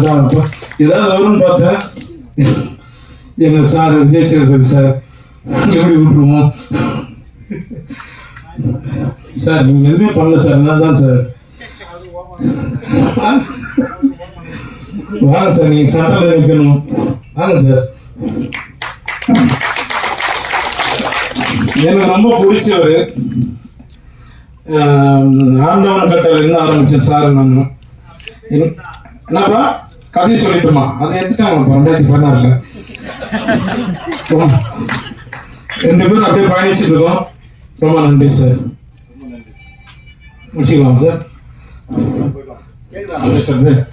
அதான் இப்போ ஏதாவது வரும்னு பார்த்தேன் எங்கள் சார் விஜய் சார். எப்படி விட்டுருவோம் சார் நீங்கள் எதுவுமே பண்ணல சார். நான் தான் சார். வாங்க சார் நீங்கள் சட்டம் நிற்கணும் வாங்க சார். எனக்கு ரொம்ப பிடிச்சவர் ஆண்டவன் கட்டளைருந்து ஆரம்பிச்சேன் சார் நான். என்- என்னப்பா? கதையை சொல்லிட்டுமா? அதை எடுத்துட்டாங்க ரெண்டாயிரத்தி பதினாறுல. ரொம்ப- ரெண்டு பேரும் அப்படியே பயணிச்சுட்டு இருக்கோம். ரொம்ப நன்றி சார். முடிச்சுக்கலாம் சார்? நன்றி சார்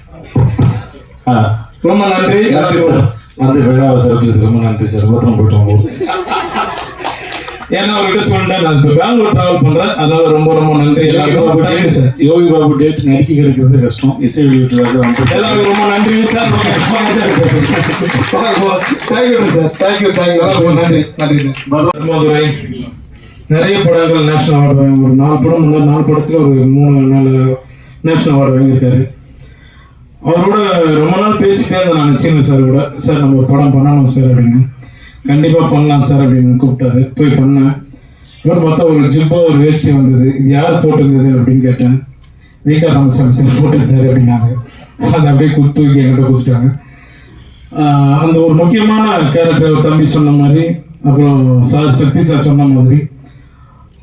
ஆ. ரொம்ப நன்றி. நன்றி சார். வந்து விழாவை சிறப்பிச்சதுக்கு ரொம்ப நன்றி சார். பத்திரம் போயிட்டு வாங்க ஏன்னா அவர்கிட்ட சொன்னேன் நான் இப்போ பெங்களூர் டிராவல் பண்றேன். அதனால ரொம்ப ரொம்ப நன்றி. எல்லாருக்கும் சார் யோகி பாபு டேட் நடிக்க கிடைக்கிறது கஷ்டம். இசை வெளியீட்டு வந்து எல்லாருக்கும் ரொம்ப நன்றி sir thank you sir thank you thank you எல்லாருக்கும் நன்றி நன்றி மதுரை நிறைய படங்கள் நேஷனல் அவார்டு வாங்கி ஒரு நாலு படம் முன்னாடி நாலு படத்தில் ஒரு மூணு நாலு நேஷனல் அவார்டு வாங்கியிருக்காரு. அவரோட ரொம்ப நாள் பேசிட்டே இருந்தேன் நான் சின்ன சார் கூட. சார் நம்ம ஒரு படம் பண்ணணும் சார் அப்படின்னு. கண்டிப்பாக பண்ணலாம் சார் அப்படின்னு கூப்பிட்டாரு. போய் பண்ணேன் அப்புறம் பார்த்தா ஒரு ஜிப்பா ஒரு வேஷ்டி வந்தது. இது யார் போட்டிருந்தது அப்படின்னு கேட்டேன். வீக்கா ராமசாமி சார் போட்டிருந்தாரு அப்படின்னாங்க. அதை அப்படியே குத்து தூக்கி என்கிட்ட கொடுத்துட்டாங்க. அந்த ஒரு முக்கியமான கேரக்டர் தம்பி சொன்ன மாதிரி அப்புறம் சார் சக்தி சார் சொன்ன மாதிரி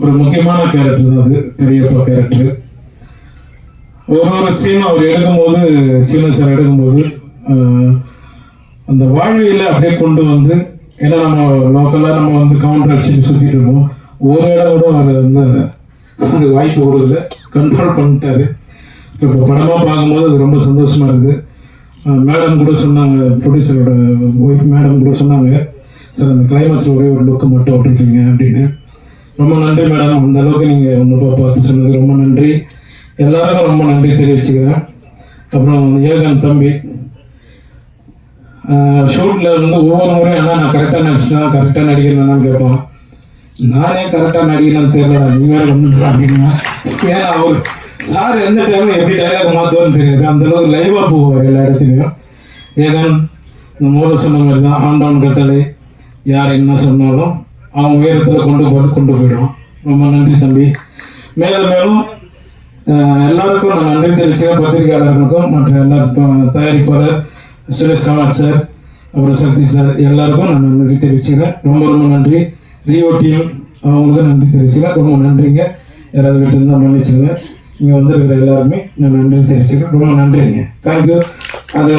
ஒரு முக்கியமான கேரக்டர் தான் அது. பெரியப்பா கேரக்டர் ஒரு ஒரு சீனும் அவர் எடுக்கும்போது சின்ன சார் எடுக்கும்போது அந்த வாழ்வியலை அப்படியே கொண்டு வந்து ஏன்னா நம்ம லோக்கலாக நம்ம வந்து கவுண்டர் அடிச்சுட்டு சுற்றிட்டு இருக்கோம் ஒரு இடம் கூட அவர் வந்து அது வாய்ப்பு கொடுக்கல. கண்ட்ரோல் பண்ணிட்டாரு. இப்போ இப்போ படமாக பார்க்கும்போது அது ரொம்ப சந்தோஷமா இருக்குது. மேடம் கூட சொன்னாங்க ப்ரொடியூசரோட ஒய்ஃப் மேடம் கூட சொன்னாங்க சார் அந்த கிளைமேக்ஸில் ஒரே ஒரு லுக்கு மட்டும் விட்டுருக்கீங்க அப்படின்னு. ரொம்ப நன்றி மேடம் அந்த அளவுக்கு நீங்கள் ஒன்று பார்த்து சொன்னது ரொம்ப நன்றி. எல்லாருக்கும் ரொம்ப நன்றி தெரிவிச்சுக்கிறேன். அப்புறம் ஏகன் தம்பி ஷூட்டில் வந்து ஒவ்வொரு முறையும் ஆனால் நான் கரெக்டாக நடிச்சிட்டேன் கரெக்டாக நடிக்கிறேன்னு கேட்பான். நானே கரெக்டாக நடிக்கிறேன்னு தெரியலடா நீ வேறு ஒன்றுடா அப்படின்னா ஏன்னா அவர் சார் எந்த டைமில் எப்படி டைலாக் மாற்றுவோன்னு தெரியாது. அந்தளவுக்கு லைவாக போவார் எல்லா இடத்துலையும். ஏகன் இந்த மூல சொன்ன மாதிரி தான் ஆண்டவன் கட்டளை யார் என்ன சொன்னாலும் அவன் உயரத்தில் கொண்டு போய் கொண்டு போயிடுவான். ரொம்ப நன்றி தம்பி. மேலும் மேலும் எல்லாருக்கும் நான் நன்றி தெரிவிச்சுக்கிறேன். பத்திரிகையாளர்களுக்கும் மற்ற எல்லாருக்கும் தயாரிப்பாளர் சுரேஷ் கமால் சார் அப்புறம் சக்தி சார் எல்லாருக்கும் நான் நன்றி தெரிவிச்சுக்கிறேன். ரொம்ப ரொம்ப நன்றி. ரியோ டீம் அவங்களுக்கும் நன்றி தெரிவிச்சுக்கிறேன். ரொம்ப நன்றிங்க. யாராவது வீட்டு இருந்தால் மன்னிச்சுங்க இங்கே வந்திருக்கிற எல்லாருமே நான் நன்றி தெரிவிச்சுக்கிறேன். ரொம்ப நன்றிங்க. தேங்க்யூ அது